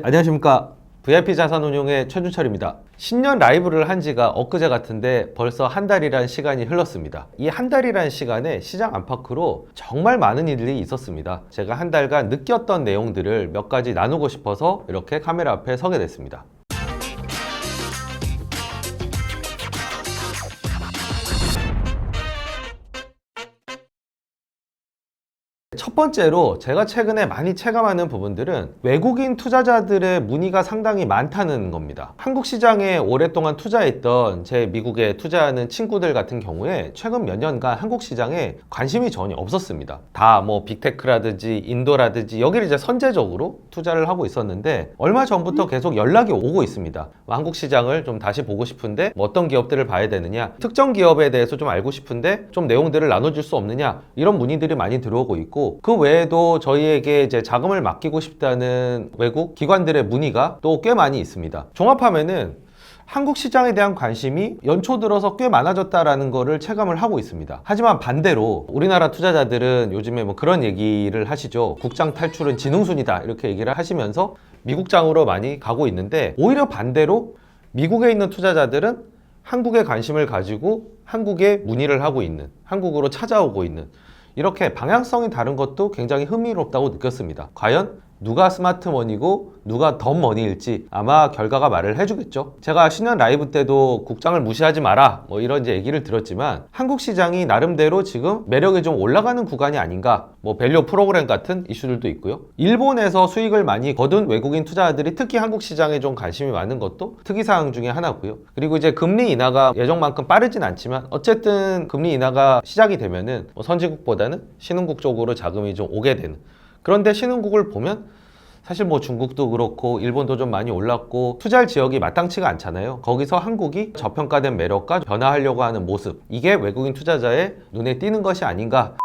안녕하십니까. VIP 자산운용의 최준철입니다. 신년 라이브를 한 지가 엊그제 같은데 벌써 한 달이란 시간이 흘렀습니다. 이 한 달이란 시간에 시장 안팎으로 정말 많은 일들이 있었습니다. 제가 한 달간 느꼈던 내용들을 몇 가지 나누고 싶어서 이렇게 카메라 앞에 서게 됐습니다 첫 번째로 제가 최근에 많이 체감하는 부분들은 외국인 투자자들의 문의가 상당히 많다는 겁니다. 한국 시장에 오랫동안 투자했던 제 미국에 투자하는 친구들 같은 경우에 최근 몇 년간 한국 시장에 관심이 전혀 없었습니다. 다 뭐 빅테크라든지 인도라든지 여기를 이제 선제적으로 투자를 하고 있었는데 얼마 전부터 계속 연락이 오고 있습니다. 뭐 한국 시장을 좀 다시 보고 싶은데 뭐 어떤 기업들을 봐야 되느냐, 특정 기업에 대해서 좀 알고 싶은데 좀 내용들을 나눠줄 수 없느냐 이런 문의들이 많이 들어오고 있고 그 외에도 저희에게 이제 자금을 맡기고 싶다는 외국 기관들의 문의가 또 꽤 많이 있습니다. 종합하면은 한국 시장에 대한 관심이 연초 들어서 꽤 많아졌다라는 거를 체감을 하고 있습니다. 하지만 반대로 우리나라 투자자들은 요즘에 뭐 그런 얘기를 하시죠. 국장 탈출은 지능순이다. 이렇게 얘기를 하시면서 미국장으로 많이 가고 있는데 오히려 반대로 미국에 있는 투자자들은 한국에 관심을 가지고 한국에 문의를 하고 있는, 한국으로 찾아오고 있는 이렇게 방향성이 다른 것도 굉장히 흥미롭다고 느꼈습니다. 과연 누가 스마트 머니고 누가 덤 머니일지 아마 결과가 말을 해주겠죠. 제가 신년 라이브 때도 국장을 무시하지 마라 뭐 이런 이제 얘기를 들었지만 한국 시장이 나름대로 지금 매력이 좀 올라가는 구간이 아닌가 뭐 밸류 프로그램 같은 이슈들도 있고요. 일본에서 수익을 많이 거둔 외국인 투자자들이 특히 한국 시장에 좀 관심이 많은 것도 특이사항 중에 하나고요. 그리고 이제 금리 인하가 예정만큼 빠르진 않지만 어쨌든 금리 인하가 시작이 되면은 뭐 선진국보다는 신흥국 쪽으로 자금이 좀 오게 되는 그런데 신흥국을 보면 사실 뭐 중국도 그렇고 일본도 좀 많이 올랐고 투자할 지역이 마땅치가 않잖아요. 거기서 한국이 저평가된 매력과 변화하려고 하는 모습 이게 외국인 투자자의 눈에 띄는 것이 아닌가.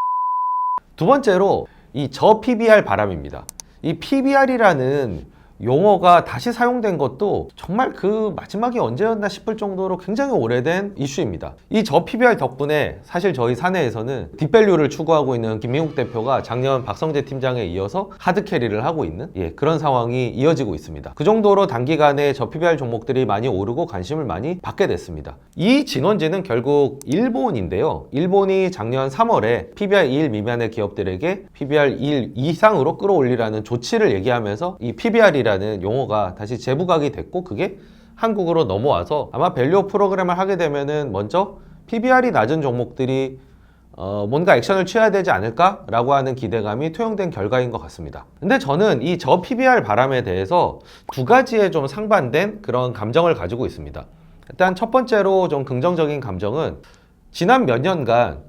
두 번째로 이 저 PBR 바람입니다. 이 PBR이라는 용어가 다시 사용된 것도 정말 그 마지막이 언제였나 싶을 정도로 굉장히 오래된 이슈입니다. 이 저 PBR 덕분에 사실 저희 사내에서는 딥밸류를 추구하고 있는 김민국 대표가 작년 박성재 팀장에 이어서 하드 캐리를 하고 있는 예, 그런 상황이 이어지고 있습니다. 그 정도로 단기간에 저 PBR 종목들이 많이 오르고 관심을 많이 받게 됐습니다. 이 진원지는 결국 일본인데요. 일본이 작년 3월에 PBR 2일 미만의 기업들에게 PBR 1 이상으로 끌어올리라는 조치를 얘기하면서 이 PBR이라 는 용어가 다시 재부각이 됐고 그게 한국으로 넘어와서 아마 밸류 프로그램을 하게 되면은 먼저 PBR이 낮은 종목들이 어, 뭔가 액션을 취해야 되지 않을까라고 하는 기대감이 투영된 결과인 것 같습니다. 근데 저는 이 저 PBR 바람에 대해서 두 가지의 좀 상반된 그런 감정을 가지고 있습니다. 일단 첫 번째로 좀 긍정적인 감정은 지난 몇 년간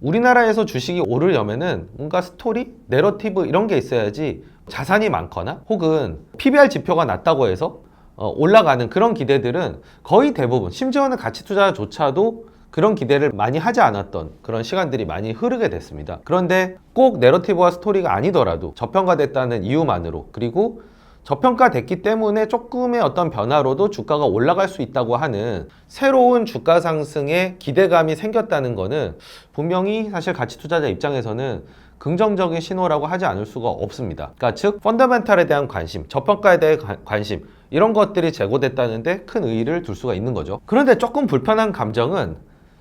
우리나라에서 주식이 오르려면은 뭔가 스토리, 내러티브 이런 게 있어야지 자산이 많거나 혹은 PBR 지표가 낮다고 해서 어, 올라가는 그런 기대들은 거의 대부분 심지어는 가치 투자조차도 그런 기대를 많이 하지 않았던 그런 시간들이 많이 흐르게 됐습니다. 그런데 꼭 내러티브와 스토리가 아니더라도 저평가됐다는 이유만으로 그리고 저평가됐기 때문에 조금의 어떤 변화로도 주가가 올라갈 수 있다고 하는 새로운 주가 상승의 기대감이 생겼다는 것은 분명히 사실 가치 투자자 입장에서는 긍정적인 신호라고 하지 않을 수가 없습니다. 그러니까 즉 펀더멘탈에 대한 관심, 저평가에 대한 관- 관심 이런 것들이 제고됐다는데 큰 의의를 둘 수가 있는 거죠. 그런데 조금 불편한 감정은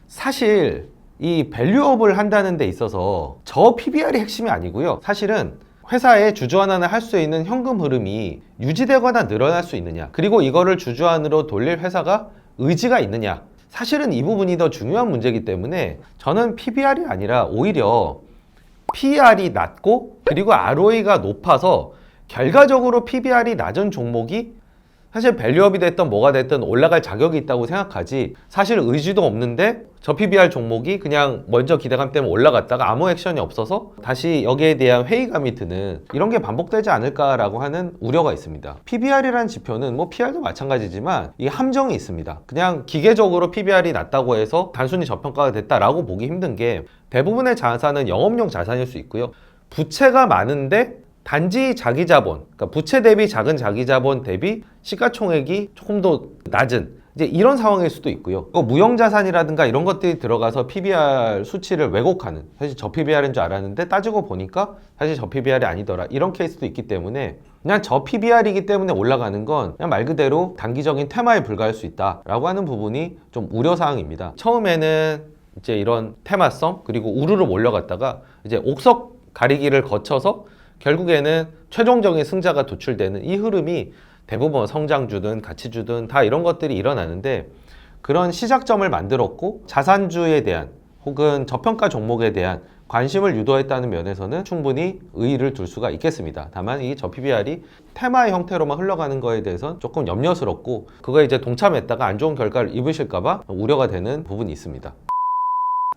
사실 이 밸류업을 한다는 데 있어서 저 PBR이 핵심이 아니고요. 사실은 회사에 주주환원을 할 수 있는 현금 흐름이 유지되거나 늘어날 수 있느냐 그리고 이거를 주주환으로 돌릴 회사가 의지가 있느냐 사실은 이 부분이 더 중요한 문제이기 때문에 저는 PBR이 아니라 오히려 PR이 낮고 그리고 ROE가 높아서 결과적으로 PBR이 낮은 종목이 사실 밸류업이 됐든 뭐가 됐든 올라갈 자격이 있다고 생각하지 사실 의지도 없는데 저 PBR 종목이 그냥 먼저 기대감 때문에 올라갔다가 아무 액션이 없어서 다시 여기에 대한 회의감이 드는 이런 게 반복되지 않을까라고 하는 우려가 있습니다. PBR이라는 지표는 뭐 PR도 마찬가지지만 이 함정이 있습니다. 그냥 기계적으로 PBR이 낮다고 해서 단순히 저평가가 됐다라고 보기 힘든 게 대부분의 자산은 영업용 자산일 수 있고요. 부채가 많은데 단지 자기 자본, 그러니까 부채 대비 작은 자기 자본 대비 시가총액이 조금 더 낮은 이제 이런 상황일 수도 있고요. 또 무형 자산이라든가 이런 것들이 들어가서 PBR 수치를 왜곡하는 사실 저 PBR인 줄 알았는데 따지고 보니까 사실 저 PBR이 아니더라 이런 케이스도 있기 때문에 그냥 저 PBR이기 때문에 올라가는 건 그냥 말 그대로 단기적인 테마에 불과할 수 있다라고 하는 부분이 좀 우려 사항입니다. 처음에는 이제 이런 테마성 그리고 우르르 몰려갔다가 이제 옥석 가리기를 거쳐서 결국에는 최종적인 승자가 도출되는 이 흐름이 대부분 성장주든 가치주든 다 이런 것들이 일어나는데 그런 시작점을 만들었고 자산주에 대한 혹은 저평가 종목에 대한 관심을 유도했다는 면에서는 충분히 의의를 둘 수가 있겠습니다. 다만 이 저 PBR이 테마의 형태로만 흘러가는 거에 대해서는 조금 염려스럽고 그거에 이제 동참했다가 안 좋은 결과를 입으실까봐 우려가 되는 부분이 있습니다.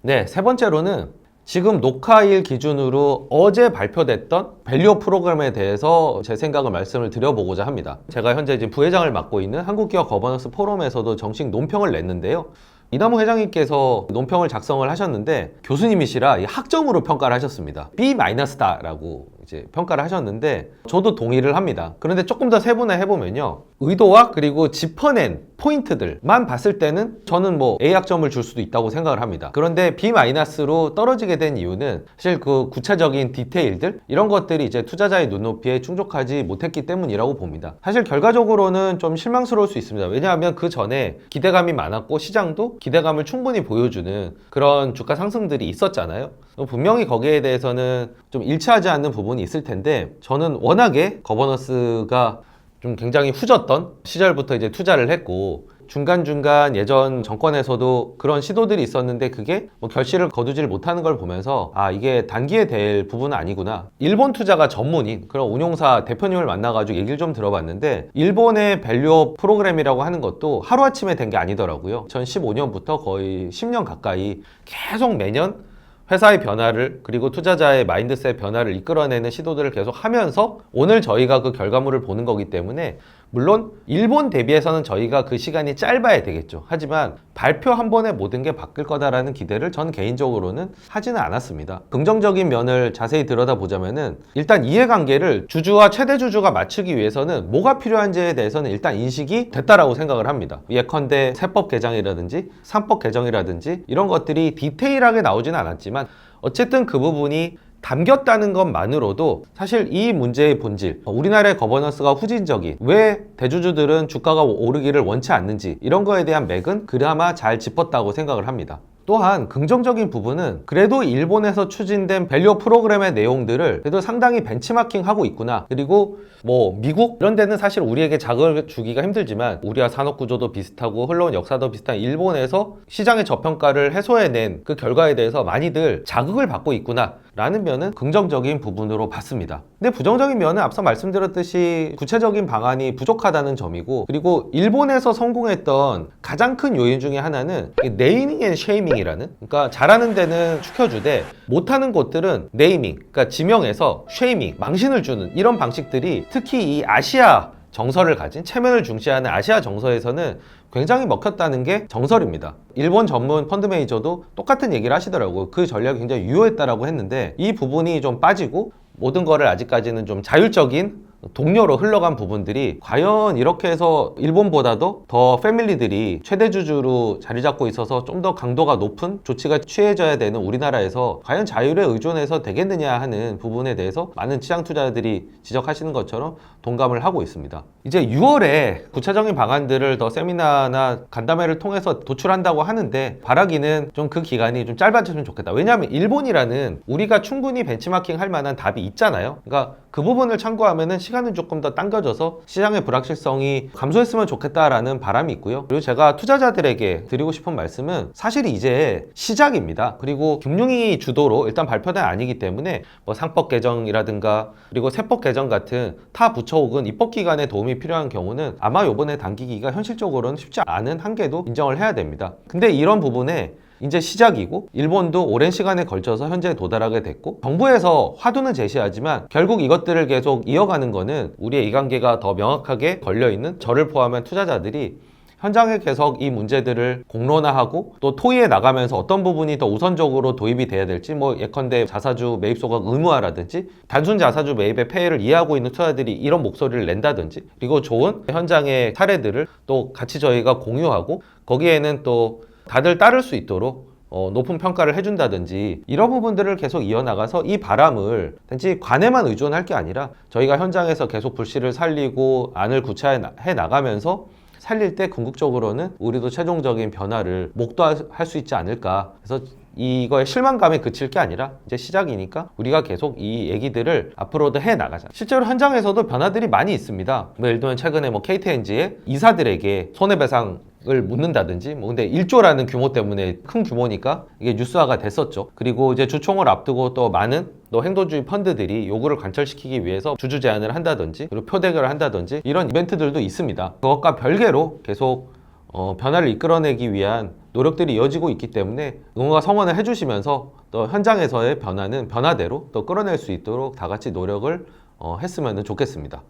네, 세 번째로는 지금 녹화일 기준으로 어제 발표됐던 밸류 프로그램에 대해서 제 생각을 말씀을 드려보고자 합니다. 제가 현재 지금 부회장을 맡고 있는 한국기업 거버넌스 포럼에서도 정식 논평을 냈는데요. 이남우 회장님께서 논평을 작성을 하셨는데 교수님이시라 이 학점으로 평가를 하셨습니다. B-다라고 이제 평가를 하셨는데 저도 동의를 합니다. 그런데 조금 더 세분화 해보면요. 의도와 그리고 짚어낸 포인트들만 봤을 때는 저는 뭐 A 학점을 줄 수도 있다고 생각을 합니다. 그런데 B-로 떨어지게 된 이유는 사실 그 구체적인 디테일들 이런 것들이 이제 투자자의 눈높이에 충족하지 못했기 때문이라고 봅니다. 사실 결과적으로는 좀 실망스러울 수 있습니다. 왜냐하면 그 전에 기대감이 많았고 시장도 기대감을 충분히 보여주는 그런 주가 상승들이 있었잖아요. 분명히 거기에 대해서는 좀 일치하지 않는 부분이 있을 텐데 저는 워낙에 거버넌스가 좀 굉장히 후졌던 시절부터 이제 투자를 했고 중간중간 예전 정권에서도 그런 시도들이 있었는데 그게 뭐 결실을 거두질 못하는 걸 보면서 아 이게 단기에 될 부분은 아니구나. 일본 투자가 전문인 그런 운용사 대표님을 만나가지고 얘기를 좀 들어봤는데 일본의 밸류업 프로그램이라고 하는 것도 하루아침에 된 게 아니더라고요. 2015년부터 거의 10년 가까이 계속 매년 회사의 변화를 그리고 투자자의 마인드셋 변화를 이끌어내는 시도들을 계속 하면서 오늘 저희가 그 결과물을 보는 거기 때문에 물론 일본 대비해서는 저희가 그 시간이 짧아야 되겠죠. 하지만 발표 한 번에 모든 게 바뀔 거다라는 기대를 전 개인적으로는 하지는 않았습니다. 긍정적인 면을 자세히 들여다보자면은 일단 이해관계를 주주와 최대 주주가 맞추기 위해서는 뭐가 필요한지에 대해서는 일단 인식이 됐다라고 생각을 합니다. 예컨대 세법 개정이라든지 삼법 개정이라든지 이런 것들이 디테일하게 나오지는 않았지만 어쨌든 그 부분이 담겼다는 것만으로도 사실 이 문제의 본질, 우리나라의 거버넌스가 후진적인 왜 대주주들은 주가가 오르기를 원치 않는지 이런 거에 대한 맥은 그나마 잘 짚었다고 생각을 합니다. 또한 긍정적인 부분은 그래도 일본에서 추진된 밸류 프로그램의 내용들을 그래도 상당히 벤치마킹 하고 있구나. 그리고 뭐 미국 이런 데는 사실 우리에게 자극을 주기가 힘들지만 우리와 산업 구조도 비슷하고 흘러온 역사도 비슷한 일본에서 시장의 저평가를 해소해낸 그 결과에 대해서 많이들 자극을 받고 있구나. 라는 면은 긍정적인 부분으로 봤습니다. 근데 부정적인 면은 앞서 말씀드렸듯이 구체적인 방안이 부족하다는 점이고 그리고 일본에서 성공했던 가장 큰 요인 중에 하나는 네이밍 앤 쉐이밍이라는 그러니까 잘하는 데는 축혀주되 못하는 곳들은 네이밍 그러니까 지명해서 쉐이밍 망신을 주는 이런 방식들이 특히 이 아시아 정서를 가진 체면을 중시하는 아시아 정서에서는 굉장히 먹혔다는 게 정설입니다. 일본 전문 펀드 매니저도 똑같은 얘기를 하시더라고요. 그 전략이 굉장히 유효했다라고 했는데 이 부분이 좀 빠지고 모든 거를 아직까지는 좀 자율적인 동료로 흘러간 부분들이 과연 이렇게 해서 일본보다도 더 패밀리들이 최대 주주로 자리 잡고 있어서 좀 더 강도가 높은 조치가 취해져야 되는 우리나라에서 과연 자율에 의존해서 되겠느냐 하는 부분에 대해서 많은 시장 투자자들이 지적하시는 것처럼 동감을 하고 있습니다. 이제 6월에 구체적인 방안들을 더 세미나나 간담회를 통해서 도출한다고 하는데 바라기는 좀 그 기간이 좀 짧아졌으면 좋겠다. 왜냐하면 일본이라는 우리가 충분히 벤치마킹 할 만한 답이 있잖아요. 그러니까 그 부분을 참고하면은 시간 은 조금 더 당겨져서 시장의 불확실성이 감소했으면 좋겠다라는 바람이 있고요. 그리고 제가 투자자들에게 드리고 싶은 말씀은 사실 이제 시작입니다. 그리고 김용희 주도로 일단 발표는 아니기 때문에 뭐 상법 개정이라든가 그리고 세법 개정 같은 타 부처 혹은 입법 기관의 도움이 필요한 경우는 아마 요번에 당기기가 현실적으로는 쉽지 않은 한계도 인정을 해야 됩니다. 근데 이런 부분에 이제 시작이고 일본도 오랜 시간에 걸쳐서 현재 도달하게 됐고 정부에서 화두는 제시하지만 결국 이것들을 계속 이어가는 거는 우리의 이관계가 더 명확하게 걸려 있는 저를 포함한 투자자들이 현장에 계속 이 문제들을 공론화하고 또 토의해 나가면서 어떤 부분이 더 우선적으로 도입이 돼야 될지 뭐 예컨대 자사주 매입 소각 의무화라든지 단순 자사주 매입의 폐해를 이해하고 있는 투자들이 이런 목소리를 낸다든지 그리고 좋은 현장의 사례들을 또 같이 저희가 공유하고 거기에는 또 다들 따를 수 있도록 어, 높은 평가를 해준다든지 이런 부분들을 계속 이어나가서 이 바람을 단지 관에만 의존할 게 아니라 저희가 현장에서 계속 불씨를 살리고 안을 구체해 나가면서 살릴 때 궁극적으로는 우리도 최종적인 변화를 목도할 수 있지 않을까 그래서 이거에 실망감에 그칠 게 아니라 이제 시작이니까 우리가 계속 이 얘기들을 앞으로도 해 나가자. 실제로 현장에서도 변화들이 많이 있습니다. 뭐 예를 들면 최근에 뭐 KTNG의 이사들에게 손해배상 을 묻는다든지 뭐 근데 1조라는 규모 때문에 큰 규모니까 이게 뉴스화가 됐었죠. 그리고 이제 주총을 앞두고 또 많은 또 행동주의 펀드들이 요구를 관철시키기 위해서 주주 제안을 한다든지 그리고 표대결을 한다든지 이런 이벤트들도 있습니다. 그것과 별개로 계속 어, 변화를 이끌어내기 위한 노력들이 이어지고 있기 때문에 응원과 성원을 해주시면서 또 현장에서의 변화는 변화대로 또 끌어낼 수 있도록 다 같이 노력을 어, 했으면 좋겠습니다.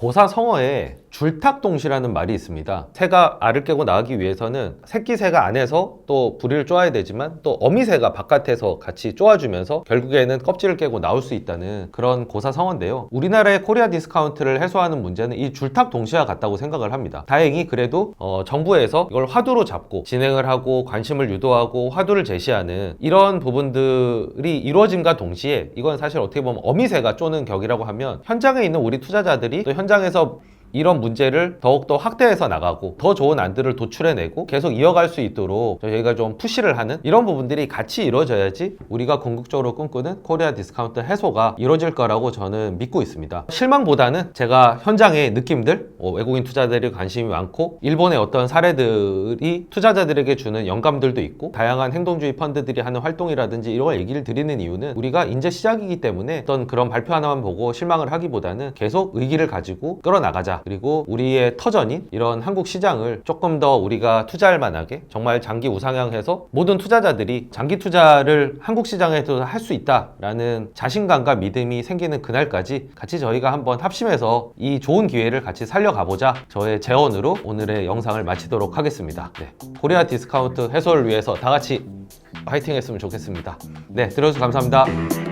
고사 성어에 줄탁동시라는 말이 있습니다. 새가 알을 깨고 나가기 위해서는 새끼 새가 안에서 또 부리를 쪼아야 되지만 또 어미 새가 바깥에서 같이 쪼아주면서 결국에는 껍질을 깨고 나올 수 있다는 그런 고사 성어인데요. 우리나라의 코리아 디스카운트를 해소하는 문제는 이 줄탁동시와 같다고 생각을 합니다. 다행히 그래도 어, 정부에서 이걸 화두로 잡고 진행을 하고 관심을 유도하고 화두를 제시하는 이런 부분들이 이루어짐과 동시에 이건 사실 어떻게 보면 어미새가 쪼는 격이라고 하면 현장에 있는 우리 투자자들이 또 현장 에서 이런 문제를 더욱더 확대해서 나가고 더 좋은 안들을 도출해내고 계속 이어갈 수 있도록 저희가 좀 푸시를 하는 이런 부분들이 같이 이루어져야지 우리가 궁극적으로 꿈꾸는 코리아 디스카운트 해소가 이루어질 거라고 저는 믿고 있습니다. 실망보다는 제가 현장의 느낌들, 어, 외국인 투자들이 관심이 많고 일본의 어떤 사례들이 투자자들에게 주는 영감들도 있고 다양한 행동주의 펀드들이 하는 활동이라든지 이런 걸 얘기를 드리는 이유는 우리가 이제 시작이기 때문에 어떤 그런 발표 하나만 보고 실망을 하기보다는 계속 의기를 가지고 끌어나가자. 그리고 우리의 터전인 이런 한국 시장을 조금 더 우리가 투자할 만하게 정말 장기 우상향해서 모든 투자자들이 장기 투자를 한국 시장에서 할 수 있다라는 자신감과 믿음이 생기는 그날까지 같이 저희가 한번 합심해서 이 좋은 기회를 같이 살려가보자 저의 제언으로 오늘의 영상을 마치도록 하겠습니다. 네. 코리아 디스카운트 해소를 위해서 다 같이 화이팅 했으면 좋겠습니다. 네, 들어주셔서 감사합니다.